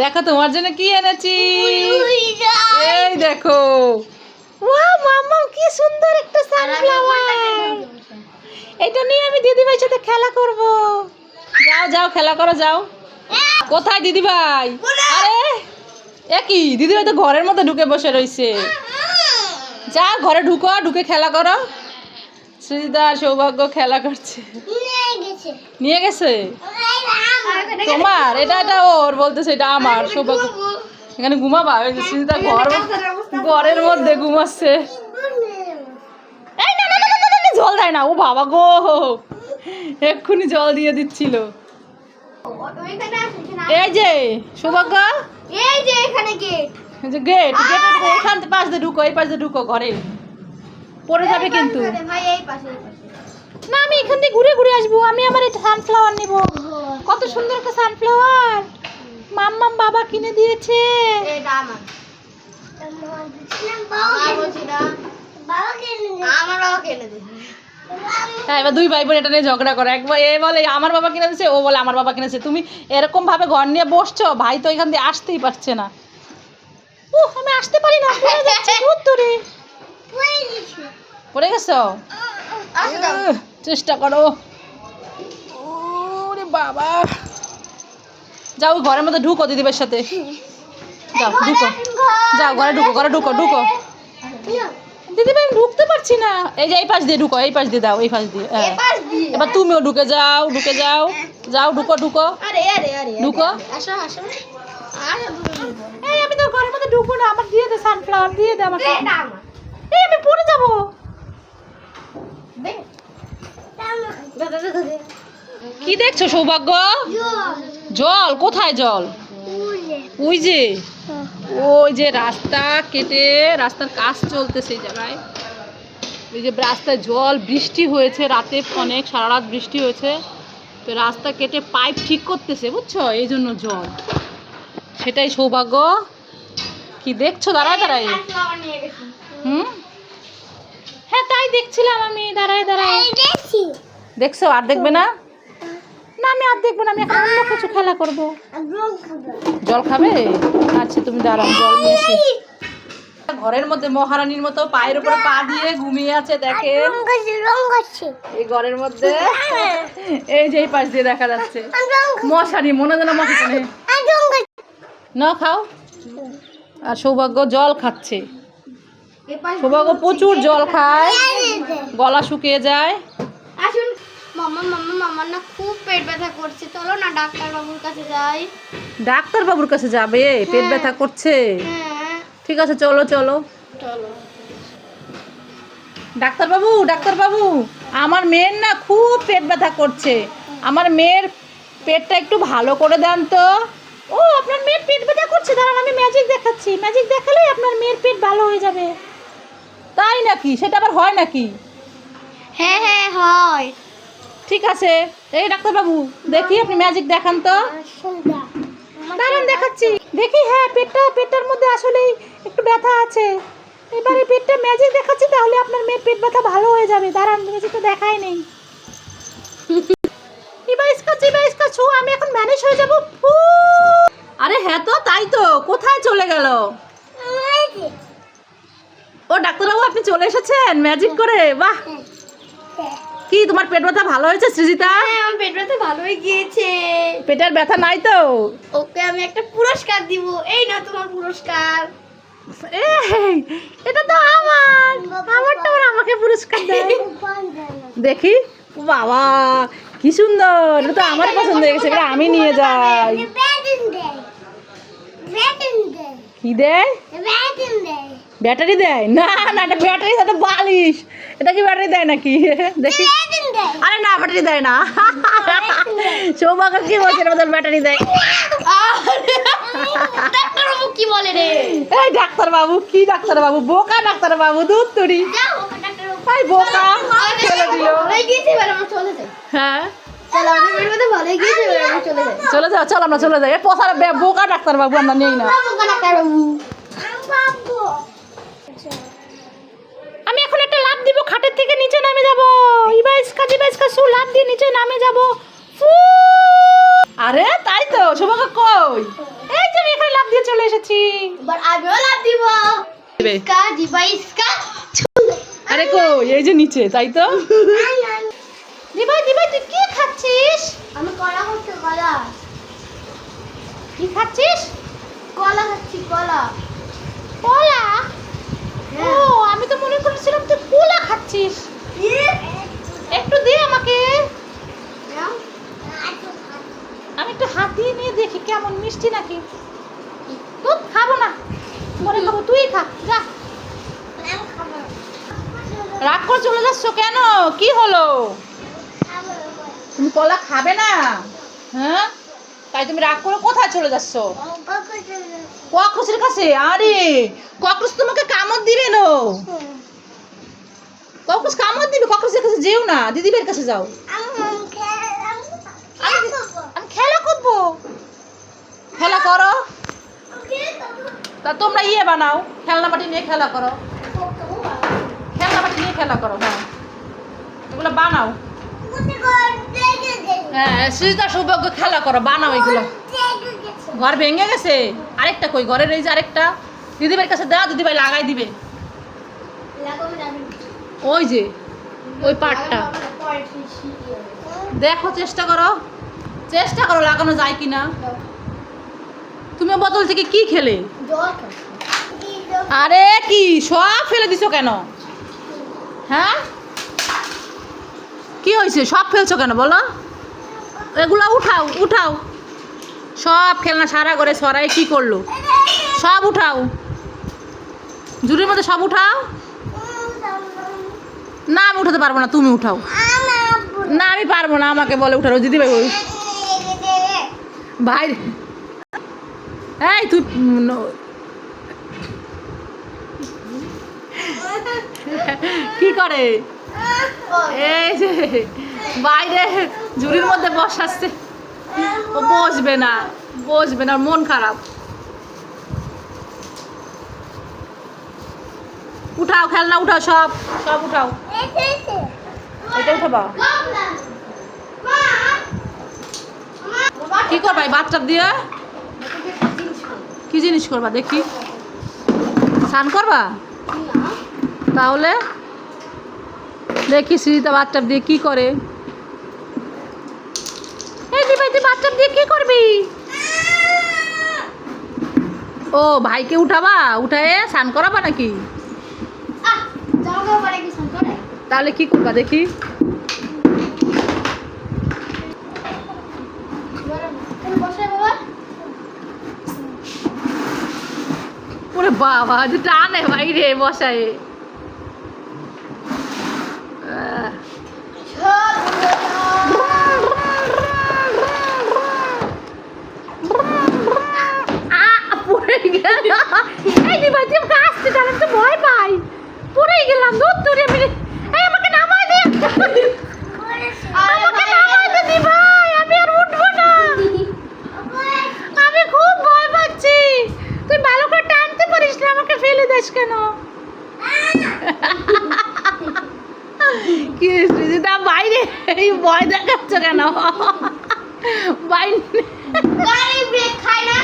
দেখো তোমার জন্য কি এনেছি? এই দেখো। ওয়া মাম্মা কি সুন্দর একটা সানফ্লাওয়ার এটা নিয়ে আমি দিদিভাইয়ের সাথে খেলা করব। যাও যাও খেলা করো যাও। কোথায় দিদিভাই? আরে একই কি? দিদিভাই তো ঘরের মধ্যে ঢুকে বসে রইছে। যা ঘরে ঢুকো ঢুকে খেলা করো। সৃজিদার সৌভাগ্য খেলা করছে। নিয়ে গেছে। তোমার এটা এটা ওর বলতেছে এটা আমার সৌভাগ্য। এখানে ঘুমাবা ওই ঘর ঘরের মধ্যে ঘুমাচ্ছে। জল দেয় না। ও বাবা গো। এক্ষুনি জল দিয়ে দিচ্ছিল। এই যে সৌভাগ্য। এই যে এখানে গেট এই যে গেট গেটের ওখান পাশ দিয়ে ঢুকো এই পাশ দিয়ে ঢুকো ঘরে। পড়ে যাবে কিন্তু। ভাই এই পাশে এই পাশে। না আমি এখান থেকে ঘুরে ঘুরে আসব। আমি আমার এটা সানফ্লাওয়ার নেব। কত সুন্দর একটা সানফ্লাওয়ার মাম্মাম বাবা কিনে দিয়েছে। হ্যাঁ এবার দুই ভাই বোন এটা নিয়ে ঝগড়া করে। একবার এ বলে আমার বাবা কিনে দিয়েছে ও বলে আমার বাবা কিনেছে তুমি এরকম ভাবে ঘর নিয়ে বসছো? ভাই তো এখান দিয়ে আসতেই পারছে না। ও আমি আসতে পারি না পড়ে যাচ্ছি দূর দূরে পড়ে গেছো। চেষ্টা করো। ওরে বাবা। যাও ঘরের মধ্যে ঢুকো দিদিবার সাথে। যাও ঢুকো। যাও ঘরে ঢুকো ঘরে ঢুকো ঢুকো। দিদিভাই আমি ঢুকতে পারছি না। এই যে এই পাশ দিয়ে ঢুকো এই পাশ দিয়ে দাও এই পাশ দিয়ে হ্যাঁ। এবার তুমিও ঢুকে যাও ঢুকে যাও। যাও ঢুকো ঢুকো। আরে আরে আরে ঢুকো। এই আমি তোর ঘরের মধ্যে ঢুকবো না। আমার দিয়ে দে সানফ্লাওয়ার দিয়ে দে আমাকে। এই আমি পড়ে যাব। কি দেখছ, সৌভাগ্য? জল, কোথায় জল? ওই যে ওই যে রাস্তা কেটে রাস্তার কাজ চলতেছে এই জায়গায়। ওই যে রাস্তায় জল, বৃষ্টি হয়েছে, রাতে অনেক সারা রাত বৃষ্টি হয়েছে। তো রাস্তা কেটে পাইপ ঠিক করতেছে, বুঝছ? এই জন্য জল। সেটাই সৌভাগ্য। কি দেখছ? দাঁড়ায় দাঁড়ায় হুম? হ্যাঁ তাই দেখছিলাম আমি। দাঁড়ায় দাঁড়ায়। দেখছি। আর দেখবে না? না আমি আর দেখব না আমি এখন অন্য কিছু খেলা করব। জল খাবে? আচ্ছা তুমি দাঁড়াও জল নিয়ে আসি ঘরের মধ্যে মহারানীর মতো পায়ের উপরে পা দিয়ে ঘুমিয়ে আছে দেখেন। এই ঘরের মধ্যে। এই যে এই পাশ দিয়ে দেখা যাচ্ছে। মশারি মনে যেন মশারি না খাও। আর সৌভাগ্য জল খাচ্ছে। সৌভাগ্য প্রচুর জল খায়। গলা শুকিয়ে যায়। আসুন মামা মামা মামার না খুব পেট ব্যথা করছে। চলো না ডাক্তার বাবুর কাছে যাই। ডাক্তার বাবুর কাছে যাবে? পেট ব্যথা করছে? হ্যাঁ। ঠিক আছে চলো চলো। চলো। ডাক্তারবাবু ডাক্তারবাবু আমার মেয়ের না খুব পেট ব্যথা করছে। আমার মেয়ের পেটটা একটু ভালো করে দেন তো। ও আপনার মেয়ের পেট ব্যথা করছে। দাঁড়ান আমি ম্যাজিক দেখাচ্ছি। ম্যাজিক দেখালেই আপনার মেয়ের পেট ভালো হয়ে যাবে। তাই নাকি? সেটা আবার হয় নাকি? হ্যাঁ হ্যাঁ হয়। ঠিক আছে। এই ডাক্তারবাবু দেখি আপনি ম্যাজিক দেখান তো। দাঁড়ান দেখাচ্ছি। দেখি হ্যাঁ পেটটা পেটটার মধ্যে আসলেই একটু ব্যথা আছে। এবারে পেটটা ম্যাজিক দেখাচ্ছি তাহলে আপনার মেয়ের পেট ব্যথা ভালো হয়ে যাবে। দাঁড়ান ম্যাজিক তো দেখাই নেই। এবার ইসকা চিবা ইসকা ছু আমি এখন ম্যানেজ হয়ে যাব। আরে হ্যাঁ তো তাই তো। কোথায় চলে গেল? ও ডাক্তারবাবু আপনি চলে এসেছেন? ম্যাজিক করে। বাহ। কি তোমার পেট ব্যথা ভালো হয়েছে সৃজিতা? হ্যাঁ আমার পেট ব্যথা ভালোই গিয়েছে। পেটের ব্যথা নাই তো? ওকে আমি একটা পুরস্কার দিব। এই না তোমার পুরস্কার। এই, এটা তো আমার। আমারটা ওরা আমাকে পুরস্কার দেয়। দেখি। বাবা কি সুন্দর। এটা তো আমার পছন্দ হয়ে গেছে। এটা আমি নিয়ে যাই। কি দেয়? ব্যাটারি দেয়। না না এটা ব্যাটারি সাথে বালিশ। এটা কি ব্যাটারি দেয় নাকি? দেখি। আরে না ব্যাটারি দেয় না। সৌভাগ্য কি বলছে এর ব্যাটারি দেয়। কি বলে রে? এই ডাক্তার বাবু কি ডাক্তার বাবু বোকা ডাক্তার বাবু দুধ তুরি। বোকা দিল। চলে যাই। হ্যাঁ। চলো যাও চল আমরা চলে যাই। এ পোষার বোকা ডাক্তার বাবু আমরা নেই না। আমি এখন একটা লাভ দিব খাটের থেকে নিচে নামে যাব। ইবাইস কাজ ইবাইস কাজ লাভ দিয়ে নিচে নামে যাব। ফু! আরে তাই তো শুভঙ্কর কই? এই যে আমি এখানে লাভ দিয়ে চলে এসেছি। এবার আমিও লাভ দিব। দেবে। ইসকা দিবা আরে কই এই যে নিচে তাই তো? দিবাই দিবাই তুই কি খাচ্ছিস? আমি কলা খাচ্ছি কলা। কি খাচ্ছিস? কলা খাচ্ছি কলা। কলা? ও হ্যাঁ। আমি তো মনে করেছিলাম তুই কলা খাচ্ছিস। একটু দে আমাকে। আমি একটু হাত দিয়ে নিয়ে দেখি কেমন মিষ্টি নাকি। দুধ খাব না। মনে খাব তুই খা। যা। রাগ করে চলে যাচ্ছ কেন? কি হলো? তুমি কলা খাবে না? হ্যাঁ? তাই তুমি রাগ করে কোথায় চলে যাচ্ছ? ককরোচের কাছে। আরে, ককরোচ তোমাকে কামড় দিবে না। ককরোচ কামড় দিবে, ককরোচের কাছে যেও না। দিদিবের কাছে যাও। আমি খেলা করব? খেলা করো। তা তোমরা ইয়ে বানাও। খেলনা বাটি নিয়ে খেলা করো। খেলনা বাটি নিয়ে খেলা করো হ্যাঁ। এগুলো বানাও। সুজিতা সৌভাগ্য খেলা করো, বানাও এগুলো। ঘর ভেঙে গেছে। আরেকটা কই? ঘরের এই যে আরেকটা। দিদিভাইয়ের কাছে দাও দিদিভাই লাগাই দিবে। ওই যে, ওই পাটটা। দেখো, চেষ্টা করো। চেষ্টা করো, লাগানো যায় কিনা। তুমি বোতল থেকে কি খেলে? আরে, কি? সব ফেলে দিছো কেন? হ্যাঁ? কি হয়েছে? সব ফেলছো কেন বলো? এগুলো উঠাও উঠাও। সব খেলনা সারা করে সরাই কি করল? সব উঠাও। জুড়ির মধ্যে সব উঠাও। না, আমি উঠাতে পারব না, তুমি উঠাও। না, আমি পারব না, আমাকে বলে উঠানো দিদি ভাই ভাই এই, তুই কি করে? এই যে, বাইরে ঝুড়ির মধ্যে বসাচ্ছে। ও বসবে না বসবে না মন খারাপ। উঠাও খেলনা, উঠাও সব সব উঠাও। কি করবা এই বাচ্চা দিয়ে? কি জিনিস করবা দেখি? স্নান করবা? তাহলে দেখি সুজিতা বাচ্চা দিয়ে কি করে? এই দিবাই তুই বাচ্চা দিয়ে কি করবি? ও ভাইকে উঠাবা? উঠায়ে স্নান করাবা নাকি? তাহলে কি করবা দেখি? ওরে বাবা যে টানে বাইরে বসায় আহ। আ, পড়ে গেল এই দিবা তুই আমাকে আসতে চান তো ভয় পাই। পড়ে গেলাম দূর দূরে আমি এই আমাকে নামাই দে। আমাকে নামাই দে দি ভাই আমি আর উঠবো না। আমি খুব ভয় পাচ্ছি। তুই ভালো করে টানতে পারিস না আমাকে ফেলে দিস কেন? কি সৃজিতা বাইরে এই ভয় দেখাচ্ছ কেন? বাইরে খায় না।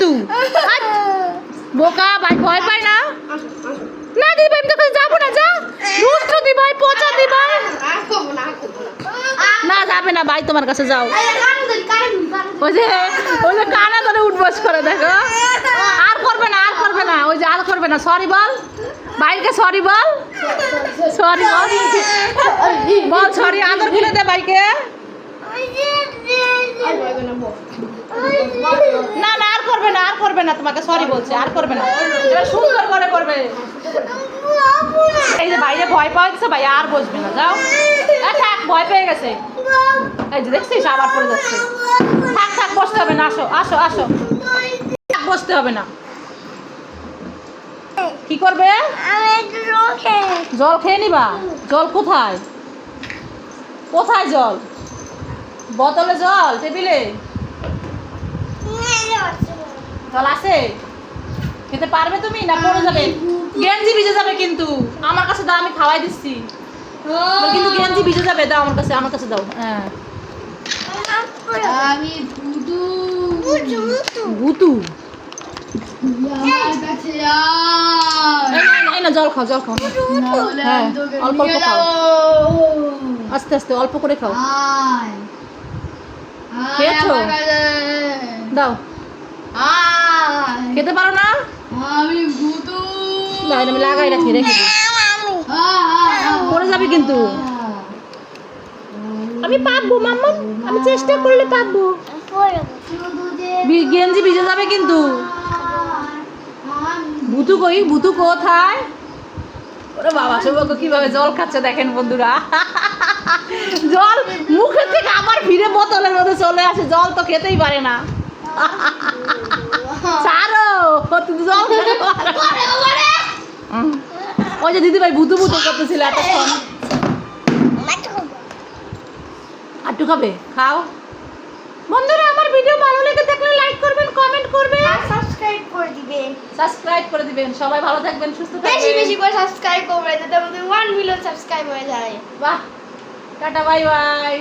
দে ভাই বোকা ভাই ভয় পায় না না দিবাই আমি তোকে যাব না যা দুষ্ট দিবাই পচা দিবাই না যাবে না ভাই, তোমার কাছে যাও। ওই যে ওই যে কানা ধরে উঠবস করে, দেখো। আর করবে না, আর করবে না, ওই যে আর করবে না সরি বল। ভাইকে সরি বল। সরি বল। সরি আদর খুলে দে ভাইকে না না, আর করবে না, আর করবে না, তোমাকে সরি বলছে, আর করবে না। সুন্দর করে করবে। এই যে ভাইয়ে ভয় পাওয়া গেছে ভাই, আর বসবে না, যাও। থাক ভয় পেয়ে গেছে। এই যে দেখছিস আবার পড়ে যাচ্ছে। থাক থাক বসতে হবে না আসো আসো আসো। বসতে হবে না। কি করবে? জল খেয়ে নিবা? জল কোথায়? কোথায় জল? বোতলে জল টেবিলে? জল আছে? খেতে পারবে তুমি না পড়ে যাবে? গেঞ্জি ভিজে যাবে কিন্তু। আমার কাছে দাও আমি খাওয়াই দিচ্ছি। কিন্তু গেঞ্জি ভিজে যাবে দাও আমার কাছে আমার কাছে দাও। হ্যাঁ। আমি ভুতু। জল খাও জল খাও। হ্যাঁ, অল্প অল্প খাও। আস্তে আস্তে অল্প করে খাও। খেয়েছো? দাও। খেতে পারো না? আমি ভুতু। আমি লাগাই রাখি রেখে দিই। পড়ে যাবে কিন্তু। আমি পাবো মাম্মা। আমি চেষ্টা করলে পাবো। গেঞ্জি ভিজে যাবে কিন্তু। ভুতু কই? ভুতু কোথায়? ওরে বাবা সৌভাগ্য কীভাবে জল খাচ্ছে দেখেন বন্ধুরা। জল মুখের থেকে আবার ফিরে বোতলের মধ্যে চলে আসে। জল তো খেতেই পারে না। ছাড়ো তুমি জল খেতে পারো। ওই যে দিদিভাই ভুতু ভুতু করতেছিল এতক্ষণ আটটু খাবে। খাও। বন্ধুরা আমার ভিডিও ভালো লেগে থাকলে লাইক করবেন কমেন্ট করবেন। সাবস্ক্রাইব করে দিবেন। সাবস্ক্রাইব করে দিবেন। সবাই ভালো থাকবেন সুস্থ বেশি থাকবেন। বেশি করে সাবস্ক্রাইব করবেন যাতে আমাদের ওয়ান মিলিয়ন সাবস্ক্রাইব হয়ে যায়। বাহ! Tata bye bye